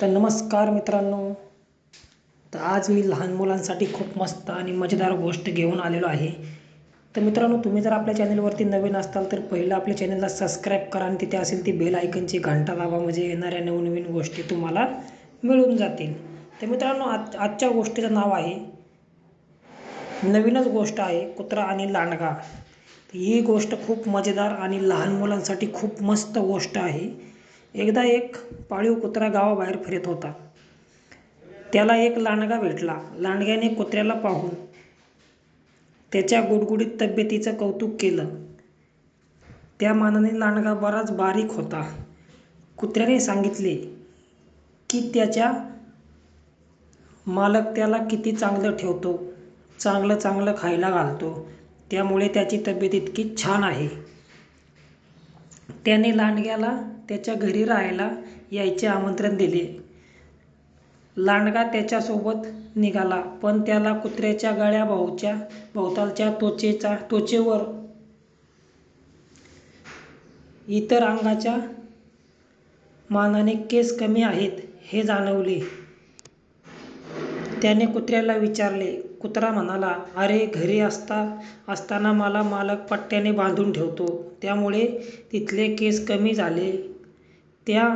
तर नमस्कार मित्रांनो. तर आज मी लहान मुलांसाठी खूप मस्त आणि मजेदार गोष्ट घेऊन आलेलो आहे. तर मित्रांनो तुम्ही जर आपल्या चॅनलवरती नवीन असताल तर पहिलं आपल्या चॅनलला सबस्क्राईब करा आणि तिथे असेल ती बेल आयकनची घंटा दाबा म्हणजे येणाऱ्या नवनवीन गोष्टी तुम्हाला मिळून जातील. तर मित्रांनो आज आजच्या गोष्टीचं नाव आहे नवीनच गोष्ट आहे कुत्रा आणि लांडगा. ही गोष्ट खूप मजेदार आणि लहान मुलांसाठी खूप मस्त गोष्ट आहे. एकदा एक पाळीव कुत्रा गावाबाहेर फिरत होता. त्याला एक लांडगा भेटला. लांडग्याने कुत्र्याला पाहून त्याच्या गुडगुडीत तब्येतीचं कौतुक केलं. त्या मानाने लांडगा बराच बारीक होता. कुत्र्याने सांगितले की त्याच्या मालक त्याला किती चांगलं ठेवतो चांगलं चांगलं खायला घालतो. त्यामुळे त्याची तब्येत इतकी छान आहे. त्याने लांडग्याला त्याच्या घरी राहायला यायचे आमंत्रण दिले. लांडगा त्याच्यासोबत निघाला पण त्याला कुत्र्याच्या गळ्या भाऊच्या भोवतालच्या त्वचेचा त्वचेवर इतर अंगाच्या मानाने केस कमी आहेत हे जाणवले. त्याने कुत्र्याला विचारले कुत्रा म्हणाला अरे घरी असता असताना मला मालक पट्ट्याने बांधून ठेवतो. त्यामुळे तिथले केस कमी झाले. त्या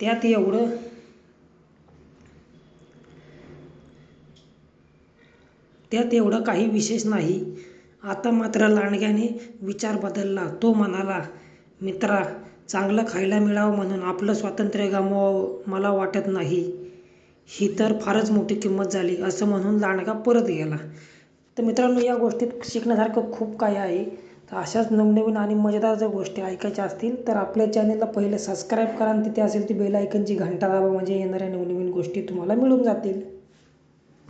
त्यात एवढं त्यात एवढं काही विशेष नाही. आता मात्र लांडग्याने विचार बदलला. तो म्हणाला मित्रा चांगलं खायला मिळावं म्हणून आपलं स्वातंत्र्य गमवावं मला वाटत नाही. ही तर फारच मोठी किंमत झाली असं म्हणून लांडगा परत गेला. तर मित्रांनो या गोष्टीत शिकण्यासारखं खूप काही आहे. तर अशाच नवनवीन आणि मजेदार जर गोष्टी ऐकायच्या असतील तर आपल्या चॅनलला पहिले सबस्क्राईब करा आणि तिथे असेल ती बेल आयकनची घंटा दाबा म्हणजे येणाऱ्या नवनवीन गोष्टी तुम्हाला मिळून जातील.